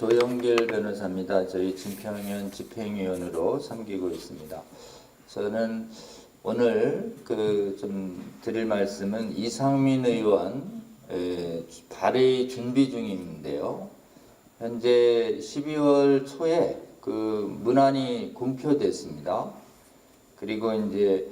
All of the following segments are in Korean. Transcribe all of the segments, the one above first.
조영길 변호사입니다. 저희 진평면 집행위원으로 섬기고 있습니다. 저는 오늘 그 좀 드릴 말씀은 이상민 의원 에, 발의 준비 중인데요. 현재 12월 초에 그 문안이 공표됐습니다. 그리고 이제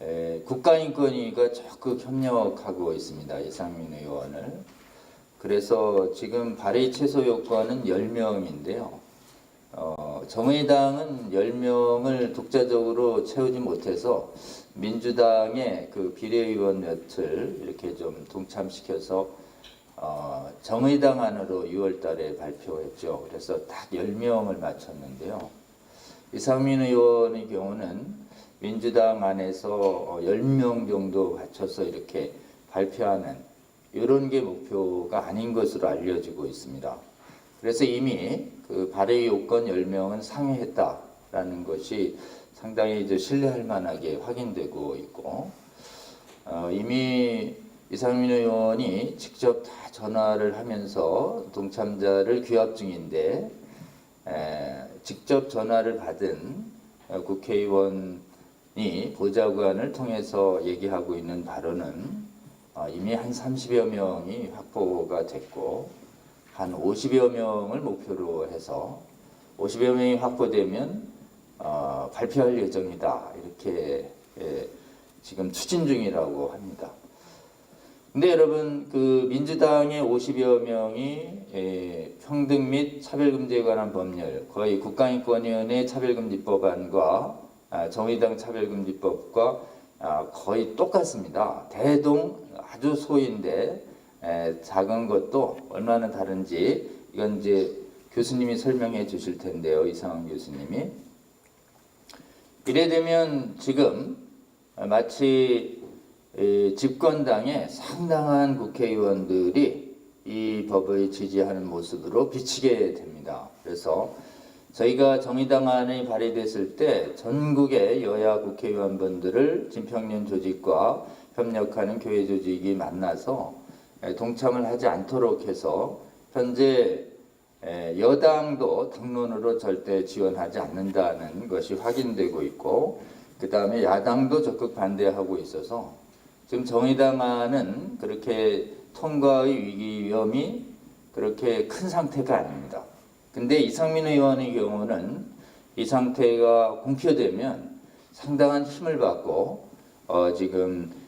에, 국가인권위가 적극 협력하고 있습니다. 이상민 의원을. 그래서 지금 발의 최소 요건은 10명인데요. 어, 정의당은 10명을 독자적으로 채우지 못해서 민주당의 그 비례의원 몇을 이렇게 좀 동참시켜서 어, 정의당 안으로 6월 달에 발표했죠. 그래서 딱 10명을 맞췄는데요. 이상민 의원의 경우는 민주당 안에서 10명 정도 맞춰서 이렇게 발표하는 이런 게 목표가 아닌 것으로 알려지고 있습니다. 그래서 이미 그 발의 요건 10명은 상회했다라는 것이 상당히 이제 신뢰할 만하게 확인되고 있고 어, 이미 이상민 의원이 직접 다 전화를 하면서 동참자를 규합 중인데 에, 직접 전화를 받은 어, 국회의원이 보좌관을 통해서 얘기하고 있는 바로는 어, 이미 한 30여 명이 확보가 됐고 한 50여 명을 목표로 해서 50여 명이 확보되면 어, 발표할 예정이다 이렇게 예, 지금 추진 중이라고 합니다. 근데 여러분 그 민주당의 50여 명이 예, 평등 및 차별금지에 관한 법률 거의 국가인권위원회 차별금지법안과 아, 정의당 차별금지법과 아, 거의 똑같습니다. 대동 아주 소인데 에, 작은 것도 얼마나 다른지 이건 이제 교수님이 설명해 주실 텐데요. 이상한 교수님이 이래 되면 지금 마치 에, 집권당의 상당한 국회의원들이 이 법을 지지하는 모습으로 비치게 됩니다. 그래서 저희가 정의당 안이 발의됐을 때 전국의 여야 국회의원분들을 진평련 조직과 협력하는 교회 조직이 만나서 동참을 하지 않도록 해서 현재 여당도 당론으로 절대 지원하지 않는다는 것이 확인되고 있고 그 다음에 야당도 적극 반대하고 있어서 지금 정의당안은 그렇게 통과의 위기 위험이 그렇게 큰 상태가 아닙니다. 근데 이상민 의원의 경우는 이 상태가 공표되면 상당한 힘을 받고 어 지금 에,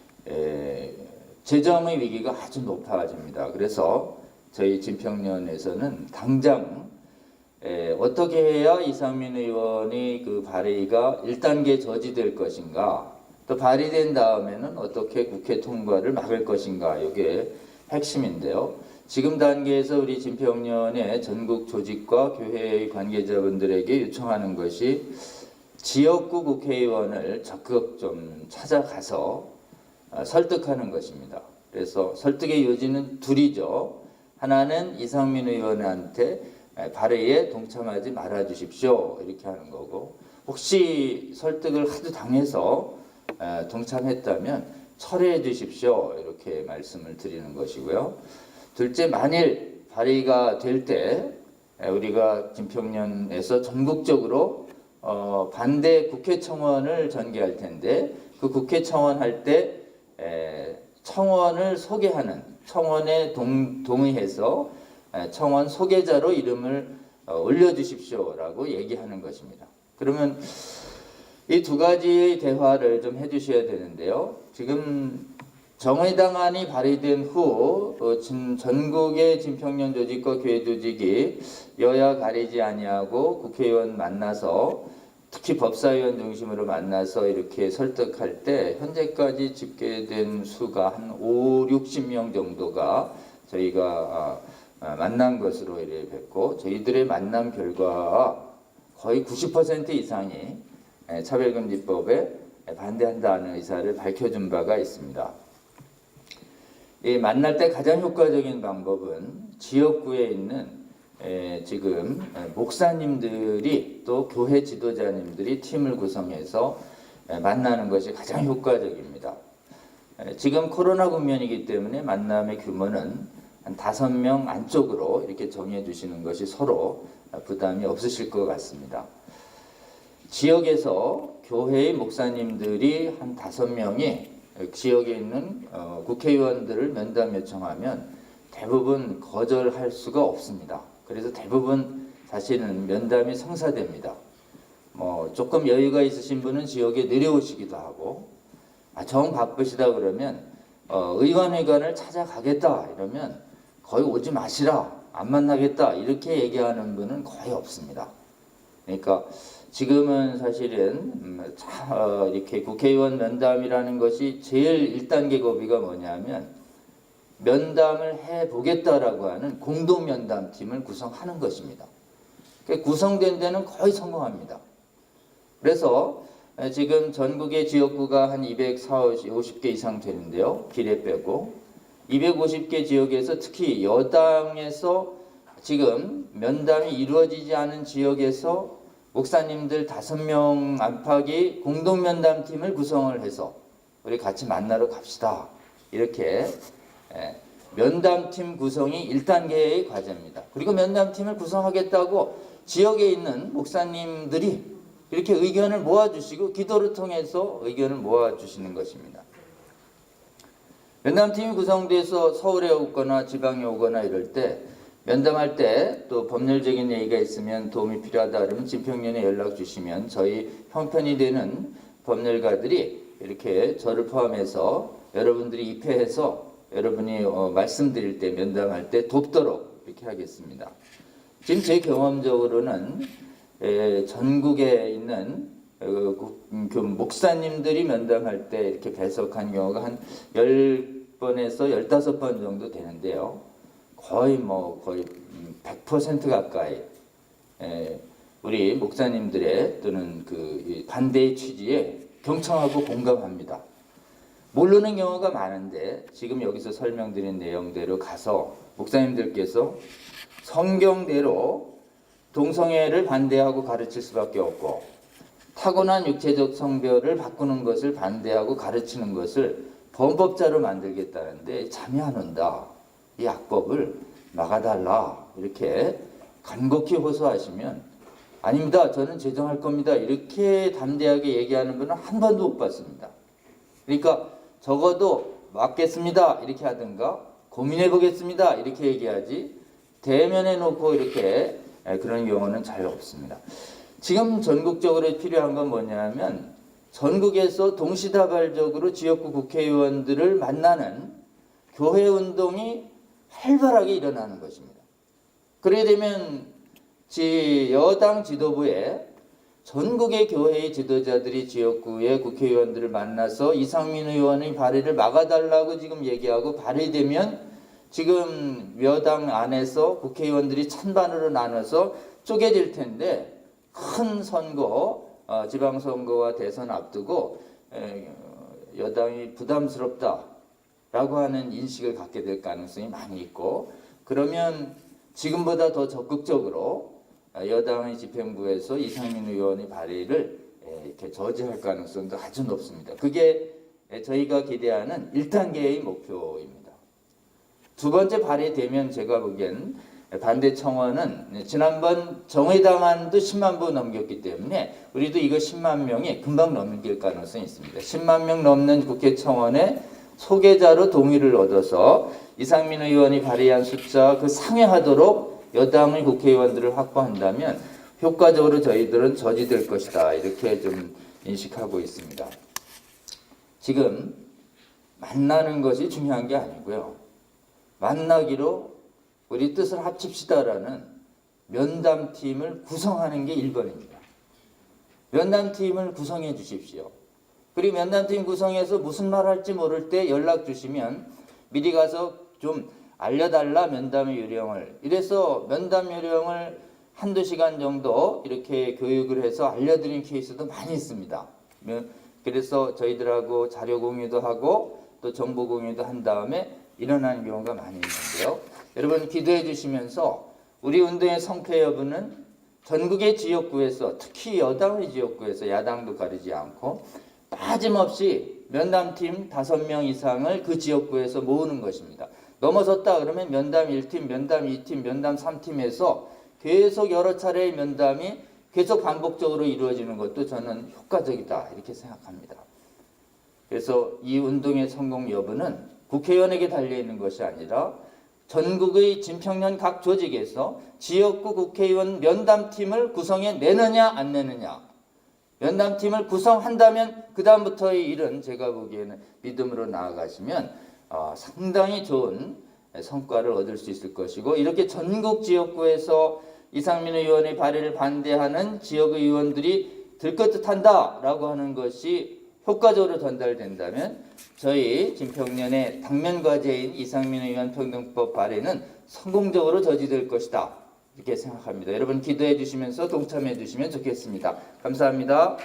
재정의 위기가 아주 높아집니다. 그래서 저희 진평련에서는 당장 에, 어떻게 해야 이상민 의원의 그 발의가 1단계 저지될 것인가 또 발의된 다음에는 어떻게 국회 통과를 막을 것인가 이게 핵심인데요. 지금 단계에서 우리 진평련의 전국 조직과 교회의 관계자분들에게 요청하는 것이 지역구 국회의원을 적극 좀 찾아가서 아, 설득하는 것입니다. 그래서 설득의 요지는 둘이죠. 하나는 이상민 의원한테 발의에 동참하지 말아 주십시오. 이렇게 하는 거고 혹시 설득을 하도 당해서 동참했다면 철회해 주십시오. 이렇게 말씀을 드리는 것이고요. 둘째 만일 발의가 될 때 우리가 진평련에서 전국적으로 어, 반대 국회 청원을 전개할 텐데 그 국회 청원 할 때 청원을 소개하는 청원에 동, 동의해서 청원 소개자로 이름을 어, 올려주십시오라고 얘기하는 것입니다. 그러면 이 두 가지의 대화를 좀 해주셔야 되는데요. 지금 정의당안이 발의된 후 어, 전국의 진평련 조직과 교회 조직이 여야 가리지 아니하고 국회의원 만나서 특히 법사위원 중심으로 만나서 이렇게 설득할 때 현재까지 집계된 수가 한 5, 60명 정도가 저희가 아, 아, 만난 것으로 이래 뵙고 저희들의 만남 결과 거의 90% 이상이 차별금지법에 반대한다는 의사를 밝혀준 바가 있습니다. 이 만날 때 가장 효과적인 방법은 지역구에 있는 에, 지금 목사님들이 또 교회 지도자님들이 팀을 구성해서 에, 만나는 것이 가장 효과적입니다. 에, 지금 코로나 국면이기 때문에 만남의 규모는 한 다섯 명 안쪽으로 이렇게 정해 주시는 것이 서로 부담이 없으실 것 같습니다. 지역에서 교회의 목사님들이 한 다섯 명이 지역에 있는 어, 국회의원들을 면담 요청하면 대부분 거절할 수가 없습니다. 그래서 대부분 사실은 면담이 성사됩니다. 뭐 조금 여유가 있으신 분은 지역에 내려오시기도 하고 아, 정 바쁘시다 그러면 어, 의원회관을 찾아가겠다 이러면 거의 오지 마시라 안 만나겠다 이렇게 얘기하는 분은 거의 없습니다. 그러니까 지금은 사실은 음, 자, 어, 이렇게 국회의원 면담이라는 것이 제일 1단계 고비가 뭐냐면 면담을 해 보겠다라고 하는 공동 면담팀을 구성하는 것입니다. 그 구성된 데는 거의 성공합니다. 그래서 에, 지금 전국의 지역구가 한 250개 이상 되는데요. 비례 빼고 250개 지역에서 특히 여당에서 지금 면담이 이루어지지 않은 지역에서 목사님들 다섯 명 안팎이 공동 면담팀을 구성을 해서 우리 같이 만나러 갑시다. 이렇게 예, 면담팀 구성이 1단계의 과제입니다. 그리고 면담팀을 구성하겠다고 지역에 있는 목사님들이 이렇게 의견을 모아주시고 기도를 통해서 의견을 모아주시는 것입니다. 면담팀이 구성돼서 서울에 오거나 지방에 오거나 이럴 때 면담할 때 또 법률적인 얘기가 있으면 도움이 필요하다 그러면 집행위원회 연락 주시면 저희 형편이 되는 법률가들이 이렇게 저를 포함해서 여러분들이 입회해서 여러분이 어, 말씀드릴 때 면담할 때 돕도록 이렇게 하겠습니다. 지금 제 경험적으로는 에, 전국에 있는 어, 그, 음, 그 목사님들이 면담할 때 이렇게 배석한 경우가 한 10번에서 15번 정도 되는데요. 거의 뭐 거의 100% 가까이 에, 우리 목사님들의 또는 그이 반대의 취지에 경청하고 공감합니다. 모르는 경우가 많은데 지금 여기서 설명드린 내용대로 가서 목사님들께서 성경대로 동성애를 반대하고 가르칠 수밖에 없고 타고난 육체적 성별을 바꾸는 것을 반대하고 가르치는 것을 범법자로 만들겠다는데 잠이 안 온다. 이 악법을 막아달라. 이렇게 간곡히 호소하시면 아닙니다. 저는 제정할 겁니다. 이렇게 담대하게 얘기하는 분은 한 번도 못 봤습니다. 그러니까 적어도 막겠습니다. 이렇게 하든가 고민해 보겠습니다. 이렇게 얘기하지 대면해 놓고 이렇게 그런 경우는 잘 없습니다. 지금 전국적으로 필요한 건 뭐냐면 전국에서 동시다발적으로 지역구 국회의원들을 만나는 교회 운동이 활발하게 일어나는 것입니다. 그래야 되면 지 여당 지도부에 전국의 교회의 지도자들이 지역구의 국회의원들을 만나서 이상민 의원의 발의를 막아달라고 지금 얘기하고 발의되면 지금 여당 안에서 국회의원들이 찬반으로 나눠서 쪼개질 텐데 큰 선거, 어, 지방선거와 대선 앞두고 여당이 부담스럽다라고 하는 인식을 갖게 될 가능성이 많이 있고 그러면 지금보다 더 적극적으로 여당의 집행부에서 이상민 의원의 발의를 에, 이렇게 저지할 가능성도 아주 높습니다. 그게 에, 저희가 기대하는 1단계의 목표입니다. 두 번째 발의되면 제가 보기엔 반대 청원은 지난번 정의당안도 10만 부 넘겼기 때문에 우리도 이거 10만 명이 금방 넘길 가능성이 있습니다. 10만 명 넘는 국회 청원에 소개자로 동의를 얻어서 이상민 의원이 발의한 숫자 그 상회하도록 여당의 국회의원들을 확보한다면 효과적으로 저희들은 저지될 것이다 이렇게 좀 인식하고 있습니다. 지금 만나는 것이 중요한 게 아니고요. 만나기로 우리 뜻을 합칩시다라는 면담팀을 구성하는 게 1번입니다. 면담팀을 구성해 주십시오. 그리고 면담팀 구성해서 무슨 말 할지 모를 때 연락 주시면 미리 가서 좀 알려달라 면담의 요령을. 이래서 면담 요령을 한두 시간 정도 이렇게 교육을 해서 알려드린 케이스도 많이 있습니다. 그래서 저희들하고 자료 공유도 하고 또 정보 공유도 한 다음에 일어나는 경우가 많이 있는데요. 여러분 기도해 주시면서 우리 운동의 성패 여부는 전국의 지역구에서 특히 여당의 지역구에서 야당도 가리지 않고 빠짐없이 면담팀 다섯 명 이상을 그 지역구에서 모으는 것입니다. 넘어섰다 그러면 면담 1팀, 면담 2팀, 면담 3팀에서 계속 여러 차례의 면담이 계속 반복적으로 이루어지는 것도 저는 효과적이다 이렇게 생각합니다. 그래서 이 운동의 성공 여부는 국회의원에게 달려 있는 것이 아니라 전국의 진평년 각 조직에서 지역구 국회의원 면담팀을 구성해 내느냐 안 내느냐 면담팀을 구성한다면 그 다음부터의 일은 제가 보기에는 믿음으로 나아가시면 어, 상당히 좋은 성과를 얻을 수 있을 것이고 이렇게 전국 지역구에서 이상민 의원의 발의를 반대하는 지역 의원들이 들것듯한다라고 하는 것이 효과적으로 전달된다면 저희 진평년의 당면 과제인 이상민 의원 평등법 발의는 성공적으로 저지될 것이다 이렇게 생각합니다. 여러분 기도해 주시면서 동참해 주시면 좋겠습니다. 감사합니다.